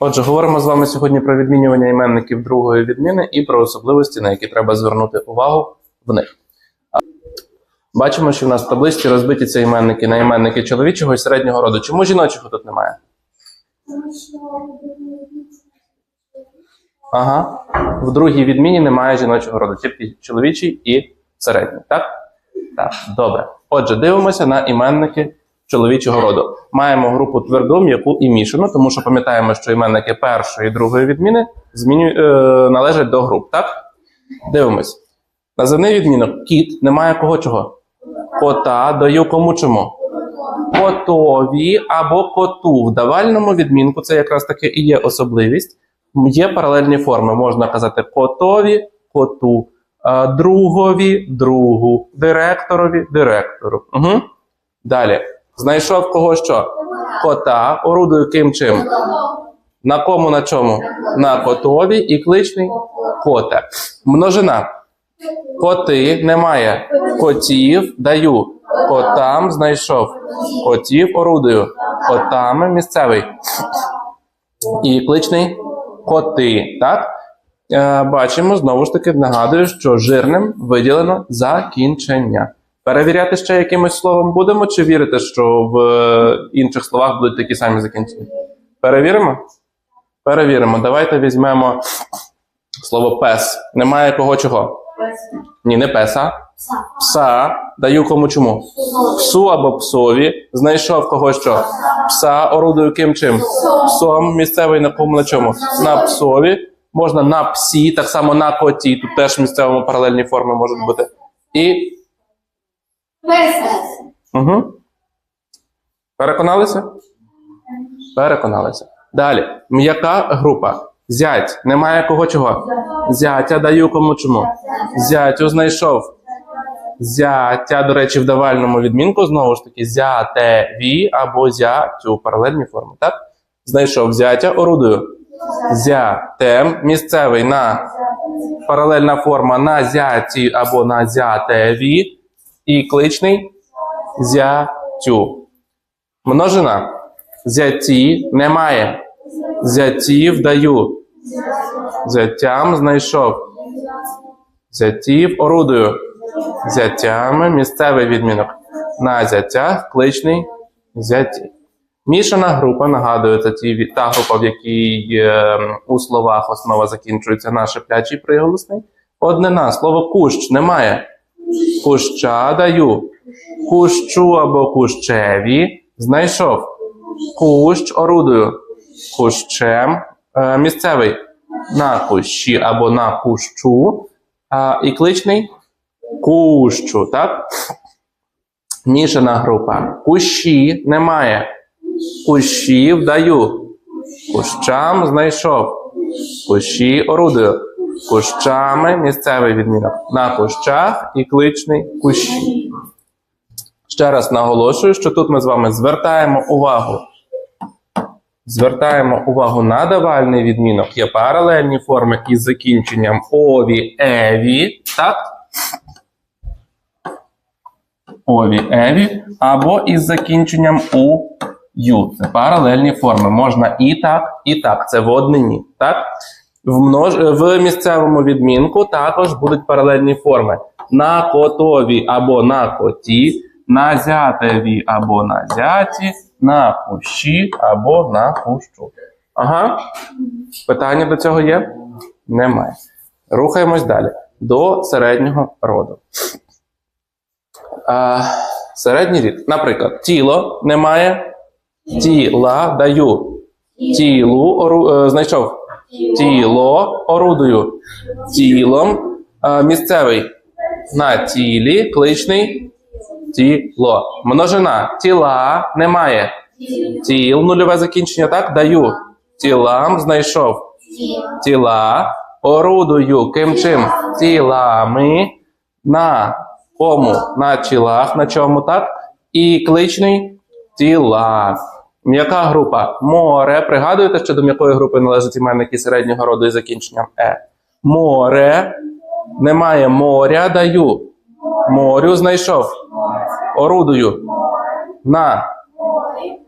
Отже, говоримо з вами сьогодні про відмінювання іменників другої відміни і про особливості, на які треба звернути увагу в них. Бачимо, що в нас в табличці розбиті ці іменники на іменники чоловічого і середнього роду. Чому жіночого тут немає? Ага. В другій відміні немає жіночого роду, тільки чоловічий і середній. Так? Так, добре. Отже, дивимося на іменники чоловічого роду. Маємо групу тверду, м'яку і мішану, тому що пам'ятаємо, що іменники першої і другої відміни зміню, е, належать до груп. Так? Дивимось. Називний відмінок кіт немає кого чого? Кота даю кому чому? Котові або коту. В давальному відмінку це якраз таки і є особливість. Є паралельні форми. Можна казати котові, коту, другові, другу, директорові, директору. Угу. Далі. Знайшов кого що? Кота, орудую ким чим? На кому на чому? На котові і кличний коте. Множина. Коти немає. Котів даю. Котам знайшов. Котів орудую. Котами місцевий. І кличний коти. Так? Е, бачимо, знову ж таки, нагадую, що жирним виділено закінчення. Перевіряти ще якимось словом будемо, чи вірите, що в е, інших словах будуть такі самі закінчення? Перевіримо? Перевіримо. Давайте візьмемо слово пес. Немає кого чого? Пес. Ні, не песа. Пса. Даю кому чому? Псу або псові. Знайшов кого що? Пса орудую ким чим? Псом. Місцевий на кому на чому? На псові. Можна на псі, так само на коті. Тут теж місцевому паралельні форми можуть бути. І. Угу. Переконалися? Переконалися. Далі. М'яка група. Зять. Немає кого чого? Зятя даю кому чому? Зятю знайшов. Зятя, до речі, в давальному відмінку знову ж таки зятеві або зятю. Паралельні форми, так? Знайшов зятя, орудую. Зятем. Місцевий на паралельна форма на зяті або на зятеві. І кличний зятю. Множина. Зяті немає. Зятів даю. Зятям знайшов. Зятів орудую. Зятями місцевий відмінок. На зятях кличний зяті. Мішана група, ті, та група, в якій е, у словах основа закінчується на шиплячий приголосний. Однина, слово кущ немає. Куща даю. Кущу або кущеві знайшов. Кущ орудую. Кущем е, місцевий на кущі або на кущу. А, і кличний кущу, так? Мішана група. Кущі немає. Кущів даю. Кущам знайшов. Кущі орудую. Кущами місцевий відмінок. На кущах і кличний кущі. Ще раз наголошую, що тут ми з вами звертаємо увагу. Звертаємо увагу на давальний відмінок. Є паралельні форми із закінченням ові, еві, так? Ові, еві, або із закінченням у ю. Це паралельні форми. Можна і так, і так. Це в однині. Так? В, множ... в місцевому відмінку також будуть паралельні форми. На котові або на коті, на зятеві або на зяті, на кущі або на кущу. Ага. Питання до цього є? Немає. Рухаємось далі. До середнього роду. А, середній рід. Наприклад, тіло немає. Тіла даю. Тілу е, знайшов. Тіло орудую. Тілом е, місцевий. На тілі кличний тіло. Множина. Тіла немає. Тіл, нульове закінчення, так? Даю. Тілам знайшов. Тіла. Орудую. Ким чим? Тілами. На кому? На тілах. На чому, так? І кличний тіла. М'яка група море. Пригадуєте, що до м'якої групи належать іменники середнього роду із закінченням е. Море. Немає моря. Даю. Морю знайшов. Орудую. На.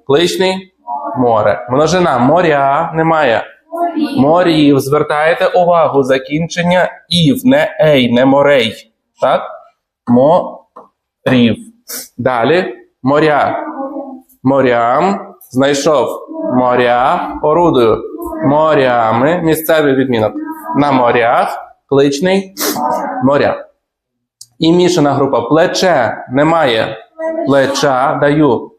Кличний море. Множина моря немає. Морів. Звертаєте увагу, закінчення ів, не ей, не морей. Так? Морів. Далі моря. Морям. Знайшов моря. Орудую. Морями. Місцевий відмінок. На морях. Кличний моря. І мішана група. Плече немає. Плеча даю.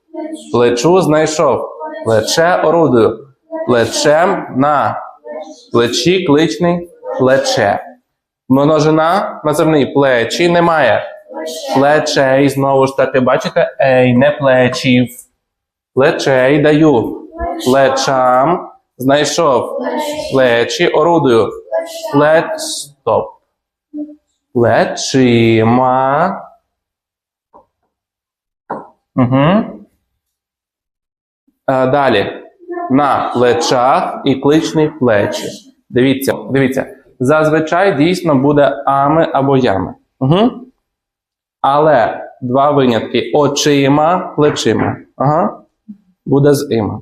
Плечу знайшов. Плече орудую. Плечем на. Плечі кличний плече. Множина наземний плечі немає. Плечей, знову ж таки, бачите, ей, не плечів. Плечей даю. Плечам знайшов. Плечі орудую. Плеч. Стоп. Плечима. Угу. Е, далі. На плечах і кличний плечі. Дивіться, дивіться. Зазвичай дійсно буде ами або ями. Угу. Але два винятки: очима, плечима. Ага. Буде з іма.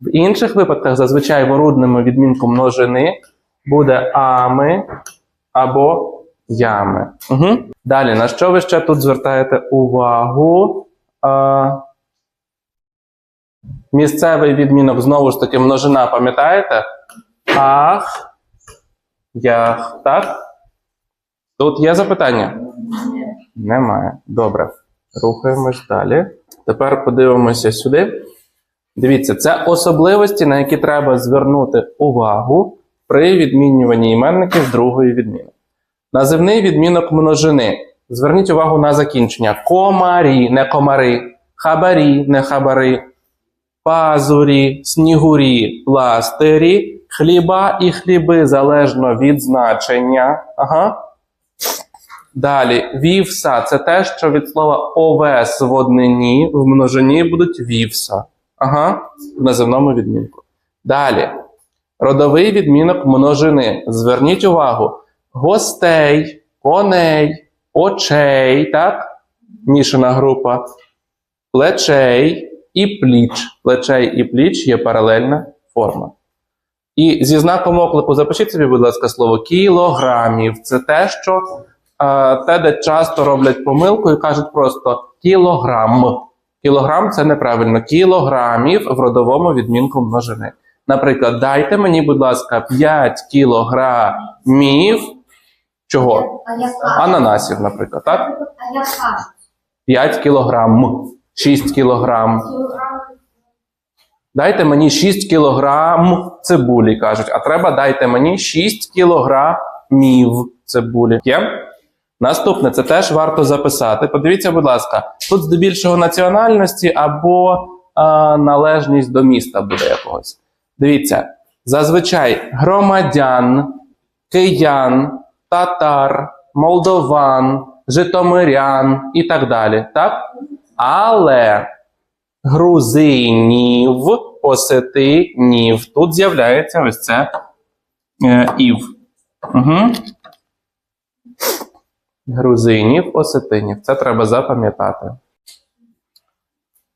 В інших випадках зазвичай в орудному відмінку множини буде ами або ями. Угу. Далі, на що ви ще тут звертаєте увагу? А, місцевий відмінок знову ж таки множина, пам'ятаєте? Ах, ях, так? Тут є запитання? Немає. Добре. Рухаємось далі. Тепер подивимося сюди. Дивіться, це особливості, на які треба звернути увагу при відмінюванні іменників з другої відміни. Називний відмінок множини. Зверніть увагу на закінчення. Комарі, не комари, хабарі, не хабари, пазурі, снігурі, пластирі, хліба і хліби залежно від значення. Ага. Далі, вівса це те, що від слова овес в однині, в множині будуть вівса. Ага, в називному відмінку. Далі. Родовий відмінок множини. Зверніть увагу: гостей, коней, очей, так? Мішана група, плечей і пліч. Плечей і пліч є паралельна форма. І зі знаком оклику запишіть собі, будь ласка, слово кілограмів. Це те, що е, те, де часто роблять помилку і кажуть просто кілограм. Кілограм це неправильно. Кілограмів в родовому відмінку множини. Наприклад, дайте мені, будь ласка, 5 кілограмів чого? Ананасів, наприклад, так? 5 кілограм, 6 кілограм. Дайте мені 6 кілограм цибулі, кажуть, а треба дайте мені 6 кілограмів цибулі. Є? Наступне, це теж варто записати. Подивіться, будь ласка, тут здебільшого національності або а, належність до міста буде якогось. Дивіться, зазвичай громадян, киян, татар, молдован, житомирян і так далі. Так? Але грузинів, осетинів. Тут з'являється ось це е, ів. Угу. Грузинів, осетинів. Це треба запам'ятати.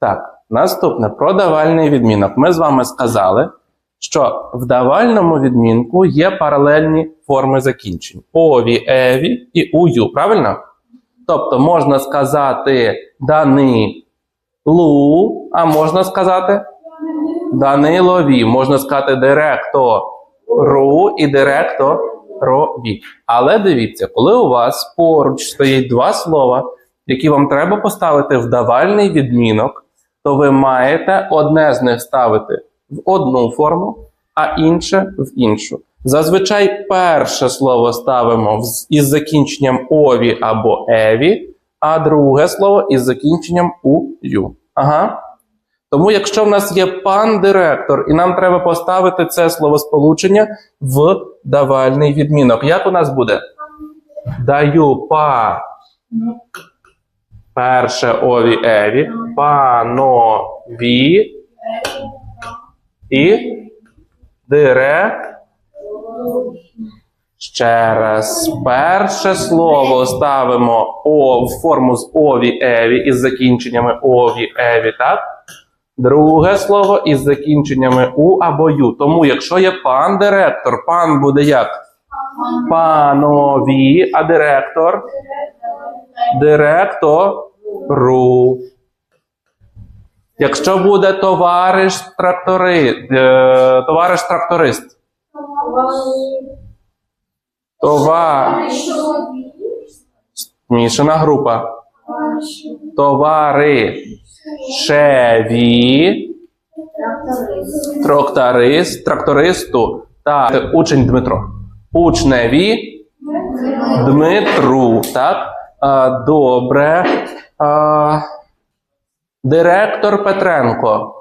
Так, наступне про давальний відмінок. Ми з вами сказали, що в давальному відмінку є паралельні форми закінчень: ові, еві і ую. Правильно? Тобто можна сказати дани лу, а можна сказати Данилові, можна сказати директору і директорові. Але дивіться, коли у вас поруч стоїть два слова, які вам треба поставити в давальний відмінок, то ви маєте одне з них ставити в одну форму, а інше в іншу. Зазвичай перше слово ставимо із закінченням ові або еві, а друге слово із закінченням ую. Ага. Тому, якщо в нас є пан директор, і нам треба поставити це словосполучення в давальний відмінок. Як у нас буде? Даю па перше ові еві, панові і дире. Ще раз. Перше слово ставимо о, в форму з ові еві із закінченнями ові еві, так? Друге слово із закінченнями у або ю. Тому, якщо є пан директор, пан буде як? Панові, а директор директору. Якщо буде товариш трактори, е, товариш тракторист. Това... Мішана група. Товаришеві тракторист, трактористу та учень Дмитро. Учневі Дмитру. Так? А, добре. А, директор Петренко.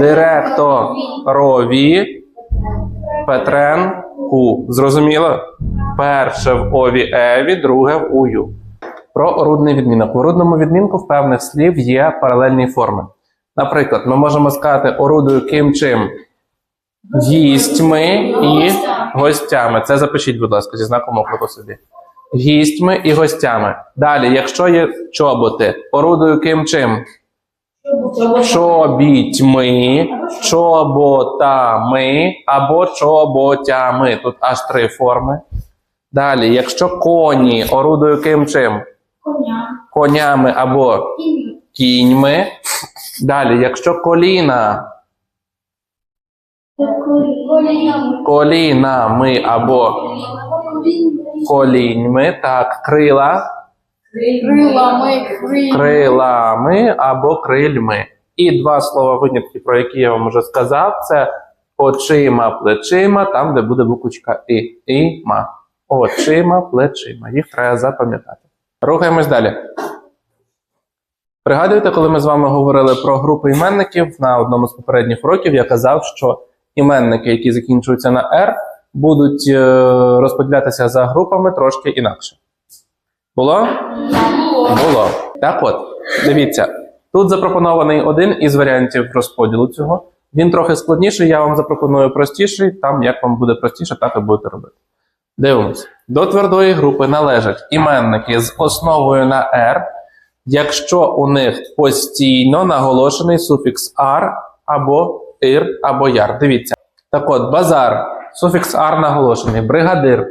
Директорові Петренку. Зрозуміло? Перше в ові еві, друге в ую. Про орудний відмінок. В орудному відмінку в певних слів є паралельні форми. Наприклад, ми можемо сказати орудую ким чим гістьми і гостями. Це запишіть, будь ласка, зі знаком оклику собі. Гістьми і гостями. Далі, якщо є чоботи, орудую ким чим? Чобітьми, чоботами або чоботями. Тут аж три форми. Далі, якщо коні, орудую ким чим? Конями або кіньми. Далі, якщо коліна, колінами або коліньми, так, крила, Крилами, крилами. або крильми. І два слова винятки, про які я вам вже сказав, це очима, плечима, там, де буде буквочка і. Іма. Очима, плечима. Їх треба запам'ятати. Рухаємось далі. Пригадуєте, коли ми з вами говорили про групи іменників на одному з попередніх уроків, я казав, що іменники, які закінчуються на R, будуть е, розподілятися за групами трошки інакше. Було? Було. Так от, дивіться, тут запропонований один із варіантів розподілу цього. Він трохи складніший, я вам запропоную простіший, там як вам буде простіше, так і будете робити. Дивимось. До твердої групи належать іменники з основою на R, якщо у них постійно наголошений суфікс «ар» або «ир» або «яр». Дивіться. Так от, базар, суфікс «ар» наголошений, бригадир,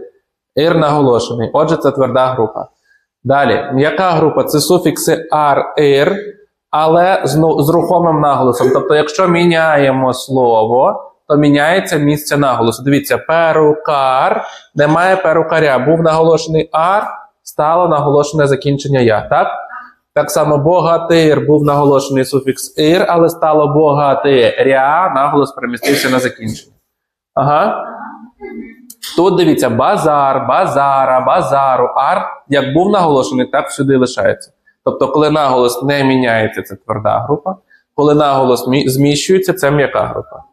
«ир» наголошений. Отже, це тверда група. Далі, м'яка група це суфікси ар, ир, але з, ну- з рухомим наголосом. Тобто, якщо міняємо слово, то міняється місце наголосу. Дивіться, перукар, немає перукаря. Був наголошений ар, стало наголошене закінчення я. Так? Так само богатир був наголошений суфікс ир, але стало богатиря, наголос перемістився на закінчення. Ага. Тут дивіться, базар, базара, базару, ар, як був наголошений, так всюди лишається. Тобто, коли наголос не міняється, це тверда група. Коли наголос мі- зміщується, це м'яка група.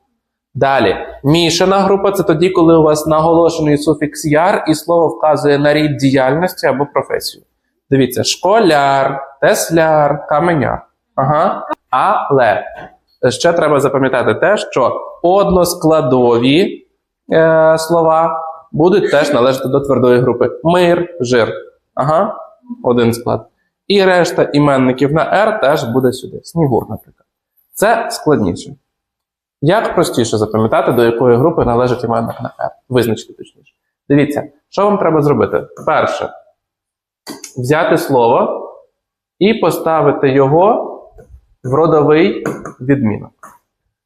Далі, мішана група це тоді, коли у вас наголошений суфікс яр, і слово вказує на рід діяльності або професію. Дивіться, школяр, тесляр, каменяр. Ага. Але ще треба запам'ятати те, що односкладові е, слова будуть теж належати до твердої групи. Мир, жир. Ага, один склад. І решта іменників на R теж буде сюди. Снігур, наприклад. Це складніше. Як простіше запам'ятати, до якої групи належить іменник на R? Визначити точніше. Дивіться, що вам треба зробити? Перше, взяти слово і поставити його в родовий відмінок.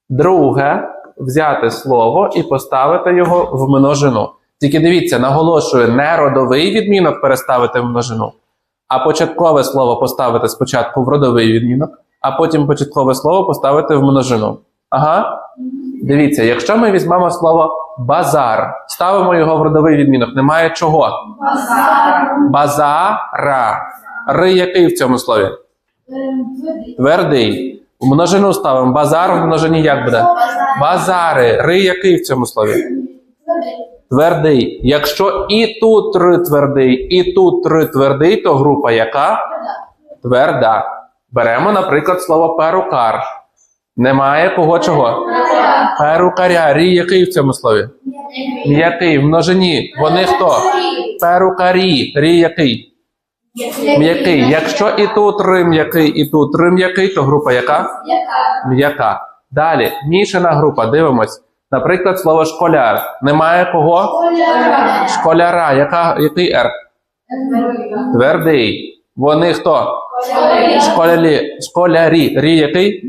Друге, взяти слово і поставити його в множину. Тільки дивіться, наголошую, не родовий відмінок переставити в множину, а початкове слово поставити спочатку в родовий відмінок, а потім початкове слово поставити в множину. Ага. Дивіться, якщо ми візьмемо слово базар, ставимо його в родовий відмінок, немає чого. Базара. Ри який в цьому слові? Твердий. В множину ставимо. Базар в множині як буде? Базари. Ри який в цьому слові? Твердий. Якщо і тут ри твердий, і тут ри твердий, то група яка? Тверда. Беремо, наприклад, слово перукар. Немає кого чого? Перукаря. Рі який в цьому слові? М'який. В множині. Вони хто? Перукарі. Рі який? М'який. Якщо і тут ри м'який, і тут ри м'який, то група яка? М'яка. Далі, мішана група, дивимось. Наприклад, слово школяр. Немає кого? Школяра. Яка, який Р? Твердий. Вони хто? Школярі. Школярі. Рі який?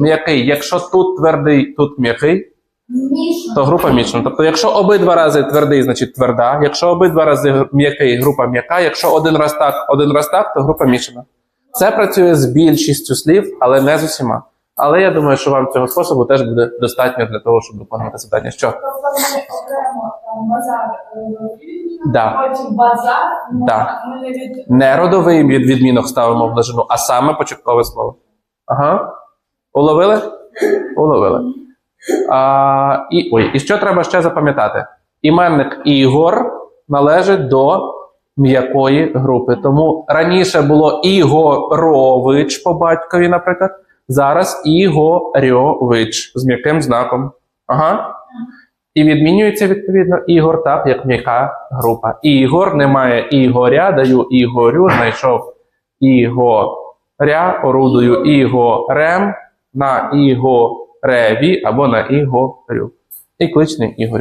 М'який. Якщо тут твердий, тут м'який, то група мічна. Тобто, якщо обидва рази твердий, значить тверда. Якщо обидва рази м'який, група м'яка. Якщо один раз так, один раз так, то група мішана. Це працює з більшістю слів, але не з усіма. Але я думаю, що вам цього способу теж буде достатньо для того, щоб виконувати завдання. Що? Тобто ми окремо там базар е, Да. потім базар, ну, Да. ми не від Не родовий від відмінок ставимо в множину, а саме початкове слово. Ага. Уловили? Уловили. А, і, ой, і що треба ще запам'ятати? Іменник Ігор належить до м'якої групи. Тому раніше було Ігорович по батькові, наприклад. Зараз Ігорьович з м'яким знаком. Ага. І відмінюється відповідно Ігор, так, як м'яка група. Ігор немає Ігоря, даю Ігорю, знайшов Ігоря, орудую Ігорем на Ігореві або на Ігорю. І кличний Ігорю.